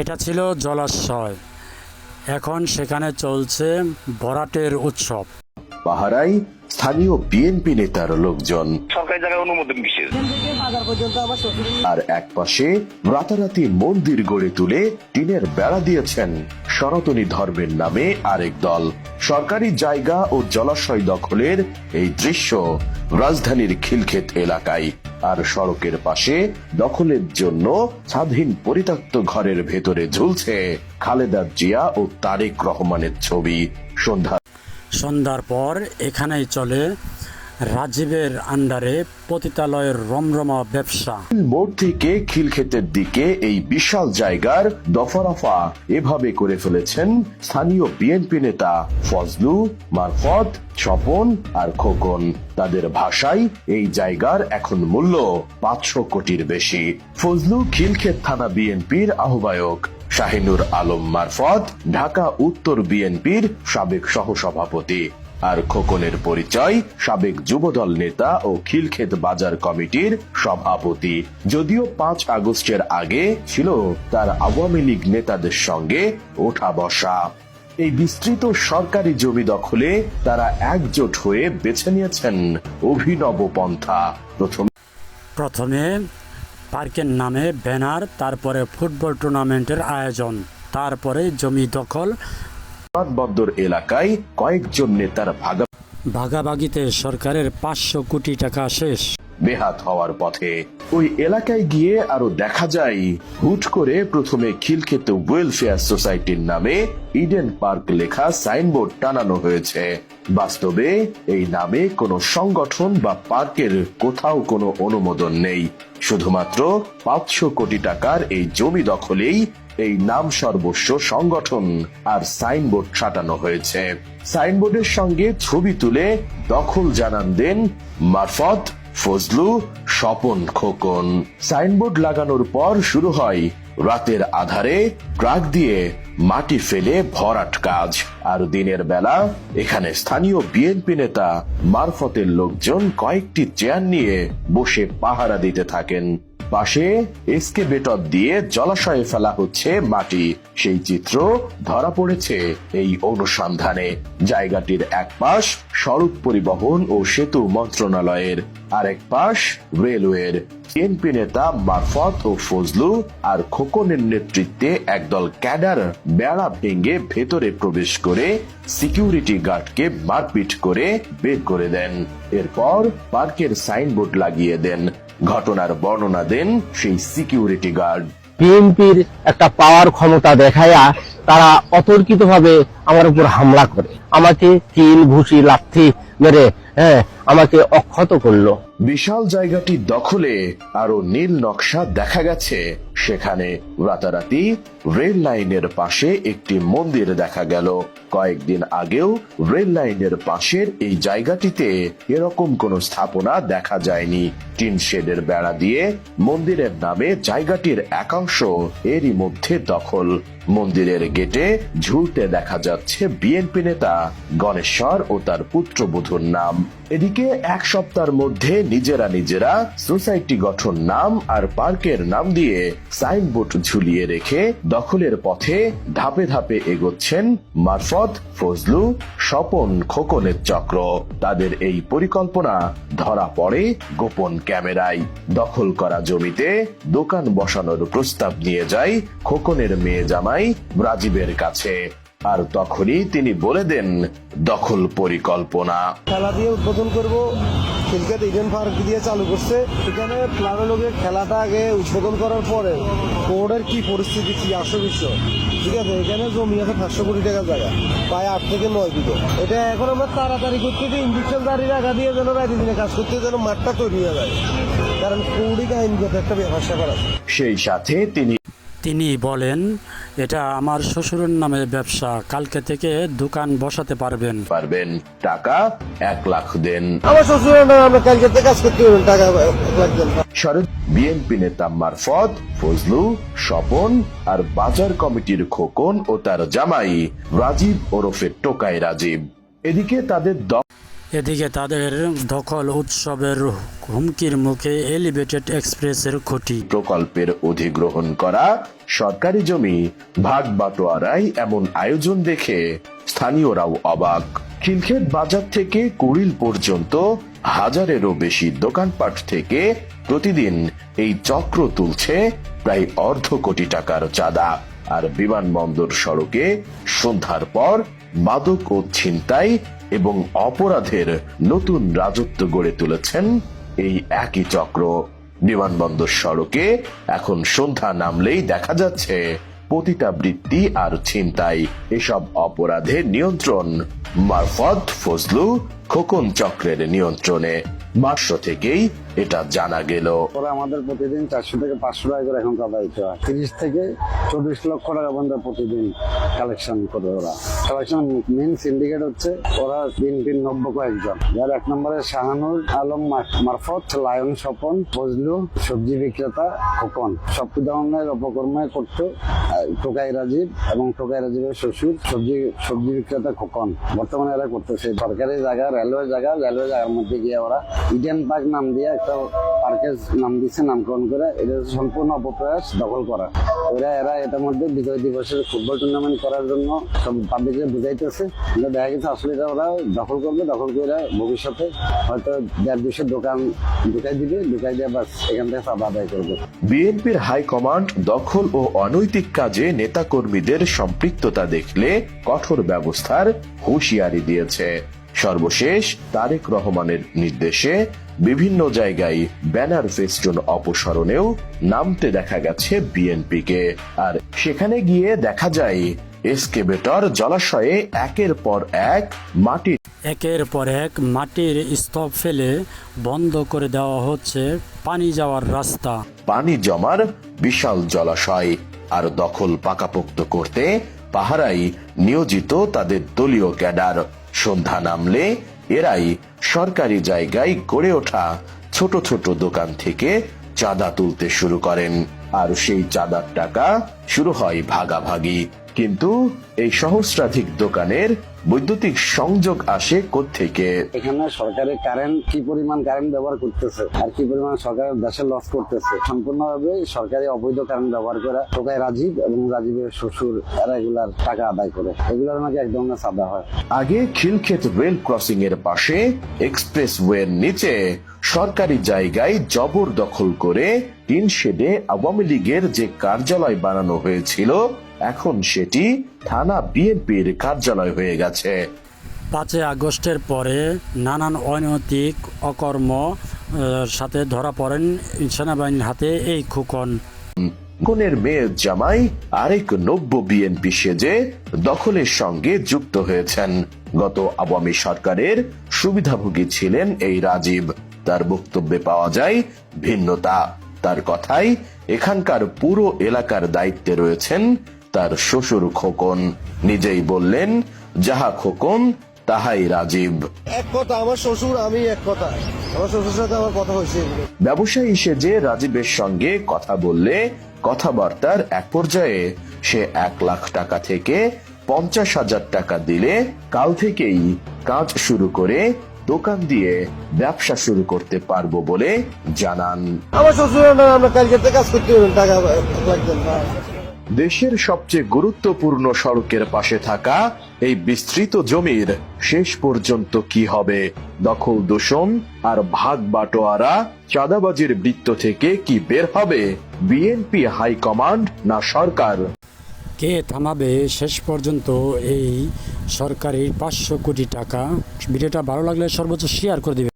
এটা ছিল জলাশয়। এখন সেখানে চলছে ভরাটের উৎসব। পাহারায় স্থানীয় বিএনপি নেতার লোকজন। সরকারি জায়গায় অনুমোদন আর একপাশে রাতারাতি মন্দির গড়ে তুলে টিনের বেড়া দিয়েছেন সনাতনী ধর্মের নামে আরেক দল। সরকারি জায়গা ও জলাশয় দখলের এই দৃশ্য রাজধানীর খিলক্ষেত এলাকায়। আর সড়কের পাশে দখলের জন্য স্বাধীন পরিত্যক্ত ঘরের ভেতরে ঝুলছে খালেদা জিয়া ও তারেক রহমানের ছবি। সন্ধ্যা সন্ধ্যার পর এখানেই চলে রাজীবের আন্ডারে পতিতালয়ের রমরমা ব্যবসা। মোড় থেকে খিলক্ষেতের দিকে এই বিশাল জায়গার দফা রফা এভাবে করে ফেলেছেন স্থানীয় বিএনপি নেতা ফজলু, মারফত, স্বপন আর খোকন। তাদের ভাষায় এই জায়গার এখন মূল্য পাঁচশো কোটির বেশি। ফজলু খিলক্ষেত থানা বিএনপির আহ্বায়ক। শাহিনুর আলম মারফত, ঢাকা উত্তর বিএনপির সাবেক সহসভাপতি। আর খোকনের পরিচয় সাবেক যুবদল নেতা ও খিলক্ষেত বাজার কমিটির সভাপতি। যদিও পাঁচ আগস্টের আগে ছিল তার আওয়ামী লীগ নেতাদের সঙ্গে ওঠা বসা। এই বিস্তৃত সরকারি জমি দখলে তারা একজোট হয়ে বেছে নিয়েছেন অভিনব পন্থা। প্রথম প্রথমে পার্কের নামে ব্যানার, তারপরে ফুটবল টুর্নামেন্টের আয়োজন, তারপরে জমি দখল বন্দর এলাকায় কয়েকজন নেতার ভাগা ভাগাভাগিতে সরকারের পাঁচশো কোটি টাকা শেষ। বেহাত হওয়ার পথে। ওই এলাকায় গিয়ে আরও দেখা যায়, হুট করে প্রথমে খিলক্ষেত ওয়েলফেয়ার সোসাইটির নামে ইডেন পার্ক লেখা সাইনবোর্ড টানানো হয়েছে। বাস্তবে এই নামে কোনো সংগঠন বা পার্কের কোথাও কোনো অনুমোদন নেই। শুধুমাত্র পাঁচশো কোটি টাকার এই জমি দখলেই এই নাম সর্বস্ব সংগঠন আর সাইনবোর্ড ছাটানো হয়েছে। সাইনবোর্ডের সঙ্গে ছবি তুলে দখল জানান দেন মারফত ফজলু, স্বপন খোকন। সাইনবোর্ড লাগানোর পর শুরু হয় রাতের আধারে ট্রাক দিয়ে মাটি ফেলে ভরাট কাজ। আর দিনের বেলা এখানে স্থানীয় বিএনপি নেতা মারফতের লোকজন কয়েকটি চেয়ার নিয়ে বসে পাহারা দিতে থাকেন। পাশে এসকে এসকেবেটর দিয়ে জলাশয়ে ফেলা হচ্ছে মাটি। সেই চিত্র ধরা পড়েছে এই অনুসন্ধানে। জায়গাটির এক পাশ সড়ক পরিবহন ও সেতু মন্ত্রণালয়ের আরেক পাশ রেলওয়ের। বিএনপি নেতা মারফত ও ফজলু আর খোকনের নেতৃত্বে একদল ক্যাডার বেড়া ভেঙে ভেতরে প্রবেশ করে সিকিউরিটি গার্ডকে মারপিট করে বের করে দেন। এরপর পার্কের সাইনবোর্ড লাগিয়ে দেন। ঘটনার বর্ণনা দেন সেই সিকিউরিটি গার্ড। বিএনপির একটা পাওয়ার ক্ষমতা দেখায়া তারা অতর্কিতভাবে আমার উপর হামলা করে। আমাকে কিল ঘুষি লাথি মেরে হ্যাঁ আমাকে অক্ষত করল। বিশাল জায়গাটি দখলে আরও নীল নকশা দেখা গেছে। সেখানে রাতারাতি রেল লাইনের পাশে একটি মন্দির দেখা গেল। কয়েকদিন আগেও রেল লাইনের পাশের এই জায়গাটিতে এরকম কোন স্থাপনা দেখা যায়নি। টিন শেডের বেড়া দিয়ে মন্দিরের নামে জায়গাটির একাংশ এরই মধ্যে দখল। মন্দিরের গেটে ঝুলতে দেখা যাচ্ছে বিএনপি নেতা গণেশ্বর ও তার পুত্রবধূর নাম। এদিকে এক সপ্তাহের মধ্যে নিজেরা নিজেরা সোসাইটি গঠন নাম আর পার্কের নাম দিয়ে সাইনবোর্ড ঝুলিয়ে রেখে দখলের পথে ধাপে ধাপে এগোচ্ছেন মারফত, ফজলু, স্বপন, খোকনের চক্র। তাদের এই পরিকল্পনা ধরা পড়ে গোপন ক্যামেরায়। দখল করা জমিতে দোকান বসানোর প্রস্তাব নিয়ে যায় খোকনের মেয়ে জামাই রাজীবের কাছে। আর তখনই তিনি বলে দেন দখল পরিকল্পনা। খেলা দিয়ে উদ্বোধন করব। ক্রিকেট ইডেন পার্ক দিয়ে চালু করছে। এখানে প্লানো লোকের খেলাটা আগে উদ্বোধন করার পরে বোর্ডের কি পরিস্থিতি কি আসো বিষয় ঠিক আছে? এখানে জমি আছে পাঁচশো কোটি টাকা জায়গা প্রায় আট থেকে নয় বিঘে। এটা এখন আমরা তাড়াতাড়ি করতে যে ইঞ্জেকশন দাঁড়ি রাখা দিয়ে যেন রাইতে দিনে কাজ করতে যেন মাঠটা তৈরি হয়ে যায়। কারণ কৌড়ি আইনগত একটা ব্যবসা আছে। সেই সাথে তিনি তিনি বলেন এটা আমার শ্বশুরের নামে ব্যবসা। কালকে থেকে দোকান বসাতে পারবেন। পারবেন টাকা এক লাখ দেন। আমার শ্বশুরের নামে আমরা কালকে থেকে কাজ করতে পারবেন টাকা লাগবেন শরৎ বিএনপি নেতা মারফত ফজলু স্বপন আর বাজার কমিটির খোকন ও তার জামাই রাজীব ওরফে টোকাই রাজীব। এদিকে তাদের দ- এদিকে তাদের দখল উৎসবের হুমকির মুখে এলিভেটেড এক্সপ্রেসের খুঁটি। প্রকল্পের অধিগ্রহণ করা, সরকারি জমি, ভাগ বাটোয়ারায় এমন আয়োজন দেখে স্থানীয়রাও অবাক। খিলক্ষেত বাজার থেকে কুড়িল পর্যন্ত হাজারেরও বেশি দোকানপাট থেকে প্রতিদিন এই চক্র তুলছে প্রায় অর্ধ কোটি টাকার চাঁদা। আর বিমানবন্দর সড়কে সন্ধ্যার পর মাদক ও ছিনতাই এবং অপরাধের নতুন রাজত্ব গড়ে তুলেছেন এই একই চক্র। বিমানবন্দর সড়কে এখন সন্ধ্যা নামলেই দেখা যাচ্ছে পতিতাবৃত্তি আর ছিনতাই, এসব অপরাধের নিয়ন্ত্রণ। মারফত ফজলু খোকন চক্রের নিয়ন্ত্রণে। মার্চ থেকেই এটা জানা গেল। ওরা আমাদের প্রতিদিন চারশো থেকে পাঁচশো টাকা করে এখন প্রবাহিত হয়। তিরিশ থেকে চল্লিশ লক্ষ টাকা পর্যন্ত প্রতিদিন কালেকশন করে ওরা। কালেকশন মেন সিন্ডিকেট হচ্ছে ওরা বিএনপির নব্য কয়েকজন। যার এক নম্বরে শাহানুর আলম মারফত, লায়ন স্বপন, ফজলু, সবজি বিক্রেতা, খোকন। সব ধরনের অপকর্মে করতো টোকাই রাজীব এবং টোকাই রাজীবের শ্বশুর, সবজি সবজি বিক্রেতা খোকন। বর্তমানে এরা করতেছে। সরকারি জায়গা, রেলওয়ে জায়গা, রেলওয়ে জায়গার মধ্যে গিয়ে ওরা ইডেন পার্ক নাম দিয়ে একটা পার্কের নাম দিচ্ছে, নামকরণ করে। এটা সম্পূর্ণ অপপ্রয়াস দখল করা। ওরা এরা এটার মধ্যে বিজয় দিবসের ফুটবল টুর্নামেন্ট করার জন্য সব পাবলিককে বুঝাইতেছে। কিন্তু দেখা গেছে, আসলে এটা ওরা দখল করবে, দখল করে ভবিষ্যতে হয়তো দেড় দুশো দোকান ঢুকাই দিবে, ঢুকাই দিয়ে বাস এখান থেকে সব আদায় করবে। বিএনপির হাইকমান্ড দখল ও অনৈতিক কাজে নেতাকর্মীদের সম্পৃক্ততা দেখলে কঠোর ব্যবস্থার হুঁশিয়ারি দিয়েছে। সর্বশেষ তারেক রহমানের নির্দেশে বিভিন্ন জায়গায় ব্যানার ফেস্টুন অপসারণেও নামতে দেখা গেছে বিএনপিকে। আর সেখানে গিয়ে দেখা যায় এসকেবেটর জলাশয়ে একের পর এক মাটি একের পর এক মাটির স্তব ফেলে বন্ধ করে দেওয়া হচ্ছে পানি যাওয়ার রাস্তা। পানি জমার বিশাল জলাশয়। আর দখল পাকাপোক্ত করতে পাহারাই নিয়োজিত তাদের দলীয় ক্যাডার। সন্ধ্যা নামলে এরাই সরকারি জায়গায় গড়ে ওঠা ছোট ছোট দোকান থেকে চাঁদা তুলতে শুরু করেন। আর সেই চাঁদার টাকা শুরু হয় ভাগাভাগি। কিন্তু এই সহস্রাধিক দোকানের বৈদ্যুতিক সংযোগ আসে কোত্থেকে? এখানে সরকারি কারেন্ট কি পরিমাণ কারেন্ট ব্যবহার করতেছে আর কি পরিমাণ সরকার দেশে লস করতেছে? সম্পূর্ণভাবে সরকারি অবৈধ কারেন্ট ব্যবহার করে টোকায় রাজীব এবং রাজীবের শ্বশুর এরা এগুলার টাকা আদায় করে। এগুলোর নাকি এক ধরনের সাদা হয়। আগে খিলক্ষেত রেল ক্রসিং এর পাশে এক্সপ্রেস ওয়ের নিচে সরকারি জায়গায় জবরদখল করে টিন শেডে আওয়ামী লীগের যে কার্যালয় বানানো হয়েছিল এখন সেটি থানা বিএনপির কার্যালয় হয়ে গেছে। পাঁচই আগস্টের পরে নানান অনৈতিক অকর্ম সাথে ধরা পড়েন সেনাবাহিনীর হাতে এই খুকন। কোনের মেয়ের জামাই আরেক নব্য বিএনপি সেজে দখলের সঙ্গে যুক্ত হয়েছেন। গত আওয়ামী সরকারের সুবিধাভোগী ছিলেন এই রাজীব। তার বক্তব্যে পাওয়া যায় ভিন্নতা। তার কথাই এখানকার পুরো এলাকার দায়িত্বে রয়েছেন তার শ্বশুর খোকন। নিজেই বললেন যাহা খোকন তাহাই রাজীব। এক কথা আমার শ্বশুর আমি এক কথা। আমার শ্বশুর সাথে আমার কথা হয়েছে। ব্যবসায়ী সেজে রাজীবের সঙ্গে কথা বললে কথাবার্তার এক পর্যায়ে সে এক লাখ টাকা থেকে পঞ্চাশ হাজার টাকা দিলে কাল থেকেই কাজ শুরু করে দোকান দিয়ে ব্যবসা শুরু করতে পারব বলে জানান। আমার শ্বশুরের আমরা কালকে কাজ করতে টাকা দেশের সবচেয়ে গুরুত্বপূর্ণ সড়কের পাশে থাকা এই বিস্তৃত জমির শেষ পর্যন্ত কি হবে? দখল দূষণ আর ভাগ বাটোয়ারা চাঁদাবাজির বৃত্ত থেকে কি বের হবে? বিএনপি হাইকমান্ড না সরকার? কে থামাবে? শেষ পর্যন্ত এই সরকারি পাঁচশো কোটি টাকা। ভিডিওটা ভালো লাগলে সর্বোচ্চ শেয়ার করে দিবে।